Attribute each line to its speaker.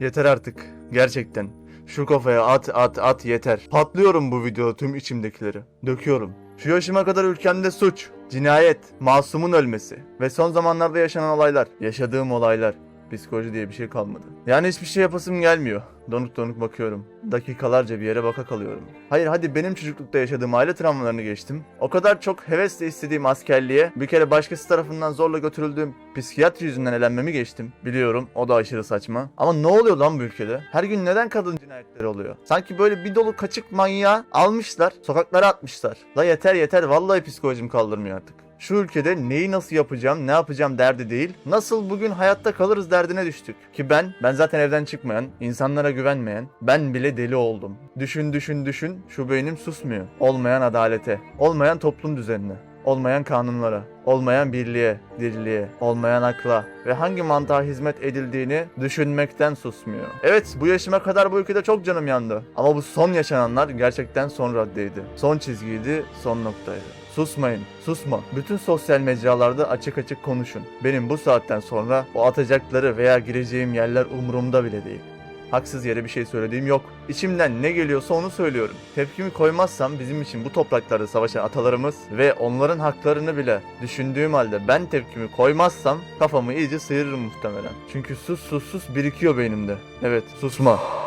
Speaker 1: Yeter artık. Gerçekten. Şu kafaya at at at yeter. Patlıyorum bu videoda tüm içimdekileri. Döküyorum. Şu yaşıma kadar ülkemde suç, cinayet, masumun ölmesi ve son zamanlarda yaşanan olaylar, yaşadığım olaylar. Psikoloji diye bir şey kalmadı. Yani hiçbir şey yapasım gelmiyor. Donuk donuk bakıyorum. Dakikalarca bir yere baka kalıyorum. Hayır hadi benim çocuklukta yaşadığım aile travmalarını geçtim. O kadar çok hevesle istediğim askerliğe bir kere başkası tarafından zorla götürüldüğüm psikiyatri yüzünden elenmemi geçtim. Biliyorum o da aşırı saçma. Ama ne oluyor lan bu ülkede? Her gün neden kadın cinayetleri oluyor? Sanki böyle bir dolu kaçık manyağı almışlar, sokaklara atmışlar. La yeter yeter vallahi psikolojim kaldırmıyor artık. Şu ülkede neyi nasıl yapacağım, ne yapacağım derdi değil, nasıl bugün hayatta kalırız derdine düştük. Ki ben, ben zaten evden çıkmayan, insanlara güvenmeyen, ben bile deli oldum. Düşün düşün düşün, şu beynim susmuyor. Olmayan adalete, olmayan toplum düzenine, olmayan kanunlara, olmayan birliğe, dirliğe, olmayan akla ve hangi mantığa hizmet edildiğini düşünmekten susmuyor. Evet bu yaşıma kadar bu ülkede çok canım yandı. Ama bu son yaşananlar gerçekten son raddeydi. Son çizgiydi, son noktaydı. Susmayın, susma. Bütün sosyal mecralarda açık açık konuşun. Benim bu saatten sonra o atacakları veya gireceğim yerler umurumda bile değil. Haksız yere bir şey söylediğim yok. İçimden ne geliyorsa onu söylüyorum. Tepkimi koymazsam bizim için bu topraklarda savaşan atalarımız ve onların haklarını bile düşündüğüm halde ben tepkimi koymazsam kafamı iyice sıyırırım muhtemelen. Çünkü sus sus sus birikiyor beynimde. Evet susma.